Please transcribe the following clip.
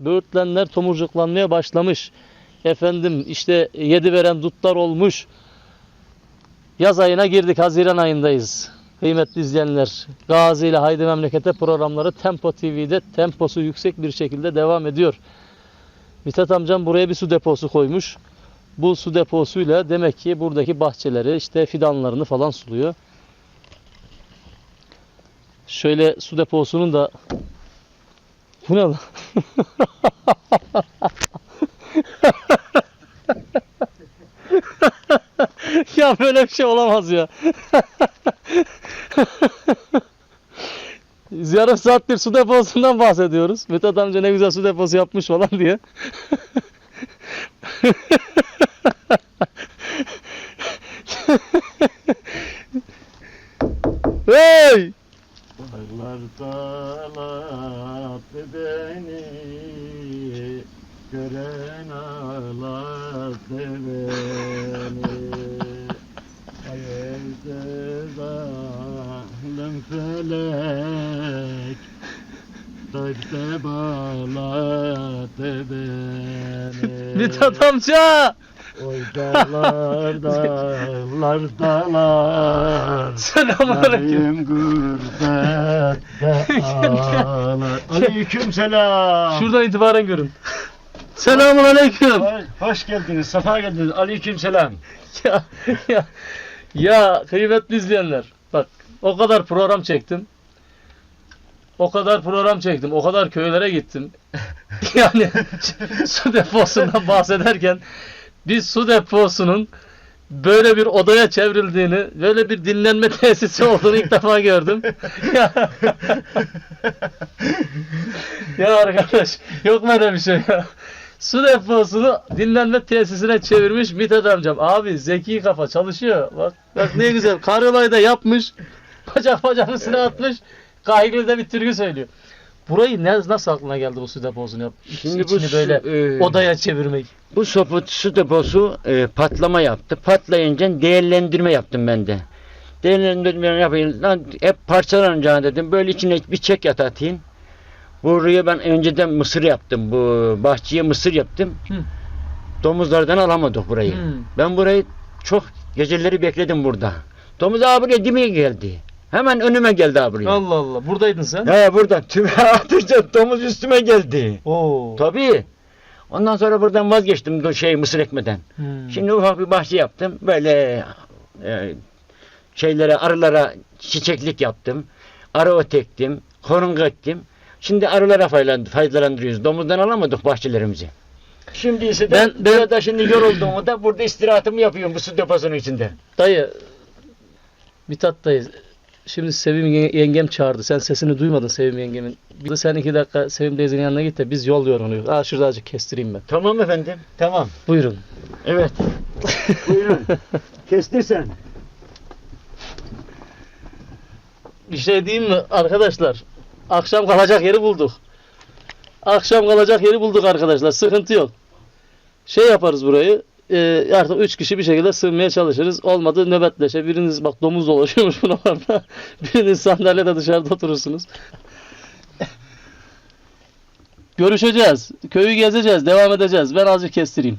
Böğürtlenler tomurcuklanmaya başlamış. Efendim işte yedi veren dutlar olmuş. Yaz ayına girdik. Haziran ayındayız. Kıymetli izleyenler. Gazi ile Haydi Memlekete programları Tempo TV'de temposu yüksek bir şekilde devam ediyor. Mithat amcam buraya bir su deposu koymuş. Bu su deposuyla demek ki buradaki bahçeleri işte fidanlarını falan suluyor. Şöyle su deposunun da bu ne lan? ya böyle bir şey olamaz ya. Yarım saattir su deposundan bahsediyoruz. Mithat amca ne güzel su deposu yapmış falan diye. hey! Dağlar dağlattı beni Gören ağlattı beni Ay evde zalim felek Dörtte bağlattı beni Mithat amca! Oy dağlar dağlar dağlar Selamünaleyküm. Gurbette ağlar Aleyküm selam Şuradan itibaren görün. Selamun aleyküm. Hoş- geldiniz, safa geldiniz. Aleyküm selam. Ya, ya, ya kıymetli izleyenler. Bak o kadar program çektim. O kadar program çektim. O kadar köylere gittim. yani su deposundan bahsederken bir su deposunun böyle bir odaya çevrildiğini, böyle bir dinlenme tesisi olduğunu ilk defa gördüm. ya, arkadaş yok mu öyle bir şey ya? Su deposunu dinlenme tesisine çevirmiş Mithat amcam. Abi zeki kafa çalışıyor. Bak, bak ne güzel. Karyolayı da yapmış. Bacak bacağın üstüne atmış. Kahilede bir türkü söylüyor. Burayı ne, nasıl aklına geldi bu su deposunu yap? Şimdi bu içini su- böyle e, odaya çevirmek. Bu sopu, su deposu e, patlama yaptı. Patlayınca değerlendirme yaptım ben de. Değerlendirme yapayım. Lan hep parçalanacağını dedim. Böyle içine bir çek yat atayım. Buraya ben önceden mısır yaptım. Bu bahçeye mısır yaptım. Hı. Domuzlardan alamadık burayı. Hmm. Ben burayı çok geceleri bekledim burada. Domuz abi buraya dibime geldi. Hemen önüme geldi abi buraya. Allah Allah. Buradaydın sen. He buradan tüme atınca domuz üstüme geldi. Oo. Tabii. Ondan sonra buradan vazgeçtim şey mısır ekmeden. Hmm. Şimdi ufak bir bahçe yaptım. Böyle e, şeylere arılara çiçeklik yaptım. Arı ot ektim. Horunga ektim. Şimdi arılara faydalan- faydalandırıyoruz. Domuzdan alamadık bahçelerimizi. Şimdi ise de Ben- ben, burada şimdi yorulduğumu da burada istirahatımı yapıyorum bu su deposunun içinde. Dayı. Mithat dayı. Şimdi Sevim ye- yengem çağırdı. Sen sesini duymadın Sevim yengemin. Bir de sen iki dakika Sevim teyzenin yanına git de biz yol yoruluyoruz. Aa şurada azıcık kestireyim ben. Tamam efendim. Tamam. Buyurun. Evet. Buyurun. Kestirsen. Bir şey diyeyim mi arkadaşlar? Akşam kalacak yeri bulduk. Akşam kalacak yeri bulduk arkadaşlar. Sıkıntı yok. Şey yaparız burayı. E, artık üç kişi bir şekilde sığmaya çalışırız. Olmadı nöbetleşe. Biriniz bak domuz dolaşıyormuş buralarda. Biriniz sandalyede dışarıda oturursunuz. Görüşeceğiz. Köyü gezeceğiz. Devam edeceğiz. Ben azıcık kestireyim.